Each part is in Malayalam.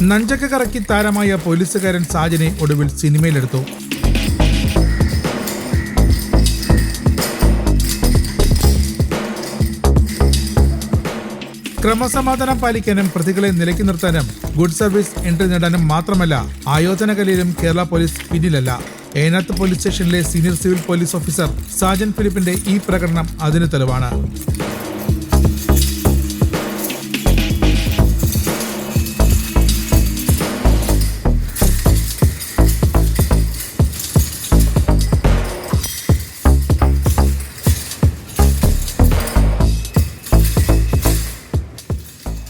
നഞ്ചക്ക കറക്കി താരമായ പോലീസുകാരൻ സാജനെ ഒടുവിൽ സിനിമയിലെടുത്തു. ക്രമസമാധാനം പാലിക്കാനും പ്രതികളെ നിലയ്ക്ക് നിർത്താനും ഗുഡ് സർവീസ് എൻട്രി നേടാനും മാത്രമല്ല ആയോധന കലയിലും കേരള പോലീസ് പിന്നിലല്ല. ഏനാത്ത് പോലീസ് സ്റ്റേഷനിലെ senior civil police officer Sajan ഫിലിപ്പിന്റെ ഈ പ്രകടനം അതിന് തെളിവാണ്.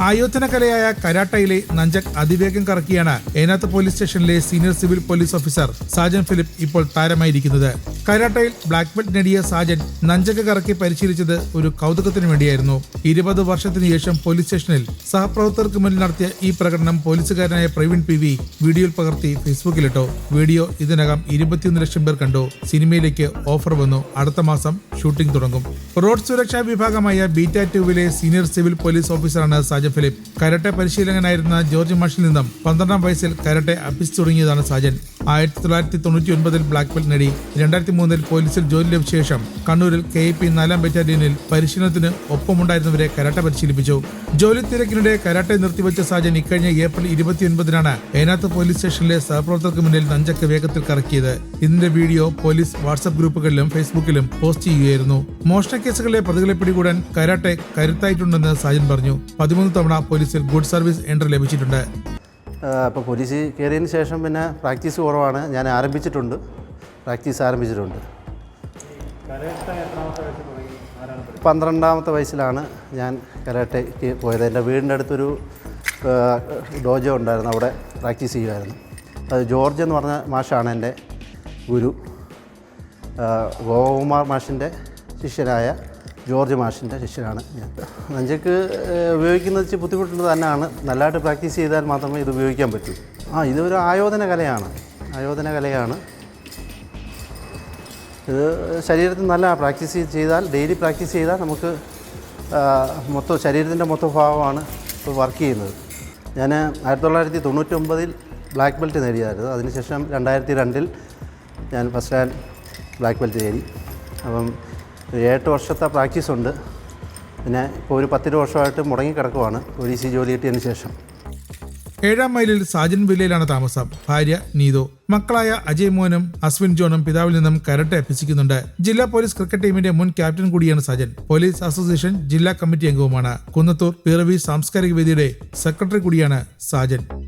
ആയോധന കലയായ കരാട്ടയിലെ നഞ്ചക് അതിവേഗം കറക്കിയാണ് ഏനാത്ത് പോലീസ് സ്റ്റേഷനിലെ senior civil police officer Sajan Philip ഇപ്പോൾ താരമായിരിക്കുന്നത്. കരാട്ടയിൽ ബ്ലാക്ക് ബെൽറ്റ് നേടിയ സാജൻ നഞ്ചക് കറക്കി പരിശീലിച്ചത് ഒരു കൗതുകത്തിന് വേണ്ടിയായിരുന്നു. ഇരുപത് വർഷത്തിനു ശേഷം പോലീസ് സ്റ്റേഷനിൽ സഹപ്രവർത്തകർക്ക് മുന്നിൽ നടത്തിയ ഈ പ്രകടനം പോലീസുകാരനായ പ്രവീൺ പി വി വീഡിയോയിൽ പകർത്തി ഫേസ്ബുക്കിലിട്ടു. വീഡിയോ ഇതിനകം ഇരുപത്തിയൊന്ന് ലക്ഷം പേർ കണ്ടു. സിനിമയിലേക്ക് ഓഫർ വന്നു. അടുത്ത മാസം ഷൂട്ടിംഗ് തുടങ്ങും. റോഡ് സുരക്ഷാ വിഭാഗമായ ബീറ്റാ ടൂവിലെ സീനിയർ സിവിൽ പോലീസ് ഓഫീസറാണ് സാജൻ ഫിലിപ്പ്. കരട്ടെ പരിശീലകനായിരുന്ന ജോർജ് മഷിൽ നിന്നും പന്ത്രണ്ടാം വയസ്സിൽ കരട്ടെ അഭ്യസിച്ചു തുടങ്ങിയതാണ് സാജൻ. ആയിരത്തി തൊള്ളായിരത്തി തൊണ്ണൂറ്റി ഒൻപതിൽ ബ്ലാക്ക് ബെൽറ്റ് നേടി രണ്ടായിരത്തി മൂന്നിൽ പോലീസിൽ ജോലി ലഭിച്ച ശേഷം കണ്ണൂരിൽ കെ പി നാലാം ബറ്റാലിയനിൽ പരിശീലനത്തിന് ഒപ്പമുണ്ടായിരുന്നവരെ കരാട്ടെ പരിശീലിപ്പിച്ചു. ജോലി തിരക്കിനിടെ കരാട്ടെ നിർത്തിവെച്ച സാജൻ ഇക്കഴിഞ്ഞ ഏപ്രിൽ ഇരുപത്തിയൊൻപതിനാണ് ഏനാത്ത് പോലീസ് സ്റ്റേഷനിലെ സഹപ്രവർത്തകർക്ക് മുന്നിൽ നഞ്ചക്ക് വേഗത്തിൽ കറക്കിയത്. ഇതിന്റെ വീഡിയോ പോലീസ് വാട്സ്ആപ്പ് ഗ്രൂപ്പുകളിലും ഫേസ്ബുക്കിലും പോസ്റ്റ് ചെയ്യുകയായിരുന്നു. മോഷണ കേസുകളിലെ പ്രതികളെ പിടികൂടാൻ കരാട്ടെ കരുത്തായിട്ടുണ്ടെന്ന് സാജൻ പറഞ്ഞു. പതിമൂന്ന് തവണ പോലീസിൽ ഗുഡ് സർവീസ് എൻട്രി ലഭിച്ചിട്ടുണ്ട്. അപ്പോൾ പോലീസ് കയറിയതിന് ശേഷം പിന്നെ പ്രാക്ടീസ് കുറവാണ്. ഞാൻ ആരംഭിച്ചിട്ടുണ്ട്. പ്രാക്ടീസ് ആരംഭിച്ചിട്ടുണ്ട്. പന്ത്രണ്ടാമത്തെ വയസ്സിലാണ് ഞാൻ കരാട്ടയ്ക്ക് പോയത്. എന്റെ വീടിന്റെ അടുത്തൊരു ഡോജോ ഉണ്ടായിരുന്നു. അവിടെ പ്രാക്ടീസ് ചെയ്യുമായിരുന്നു. അത് ജോർജ് എന്ന് പറഞ്ഞ മാഷാണ് എന്റെ ഗുരു. ഗോകുമാർ മാഷിന്റെ ശിഷ്യനായ ജോർജ് മാഷിന്റെ ശിഷ്യനാണ് ഞാൻ. നഞ്ചക്ക് ഉപയോഗിക്കുന്നത് വെച്ച് ബുദ്ധിമുട്ടുള്ളത് തന്നെയാണ്. നല്ലതായിട്ട് പ്രാക്ടീസ് ചെയ്താൽ മാത്രമേ ഇത് ഉപയോഗിക്കാൻ പറ്റൂ. ആ ഇതൊരു ആയോധന കലയാണ്. ആയോധന കലയാണ്. ഇത് ശരീരത്തിൽ നല്ല പ്രാക്ടീസ് ചെയ്താൽ ഡെയിലി പ്രാക്ടീസ് ചെയ്താൽ നമുക്ക് മൊത്തം ശരീരത്തിന്റെ മൊത്തം ഭാഗമാണ് ഇപ്പോൾ വർക്ക് ചെയ്യുന്നത്. ഞാൻ ആയിരത്തി തൊള്ളായിരത്തി തൊണ്ണൂറ്റൊമ്പതിൽ ബ്ലാക്ക് ബെൽറ്റ് നേടിയായിരുന്നു അതിനുശേഷം രണ്ടായിരത്തി രണ്ടിൽ ഞാൻ ഫസ്റ്റ് ഹാൻഡ് ബ്ലാക്ക് ബെൽറ്റ് നേടി. അപ്പം ഒരു എട്ട് വർഷത്തെ പ്രാക്ടീസ് ഉണ്ട്. പിന്നെ ഇപ്പോൾ ഒരു പത്തിരു വർഷമായിട്ട് മുടങ്ങി കിടക്കുവാണ് പോലീസ് ജോലി കിട്ടിയതിന് ശേഷം. ഏഴാം മൈലിൽ സാജൻ വില്ലയിലാണ് താമസം. ഭാര്യ നീതു. മക്കളായ അജയ് മോനും അശ്വിൻ ജോണും പിതാവിൽ നിന്നും കരട്ടെ അഭ്യസിക്കുന്നുണ്ട്. ജില്ലാ പോലീസ് ക്രിക്കറ്റ് ടീമിന്റെ മുൻ ക്യാപ്റ്റൻ കൂടിയാണ് സാജൻ. പോലീസ് അസോസിയേഷൻ ജില്ലാ കമ്മിറ്റി അംഗവുമാണ്. കുന്നത്തൂർ പിറവി സാംസ്കാരിക വേദിയുടെ സെക്രട്ടറി കൂടിയാണ് സാജൻ.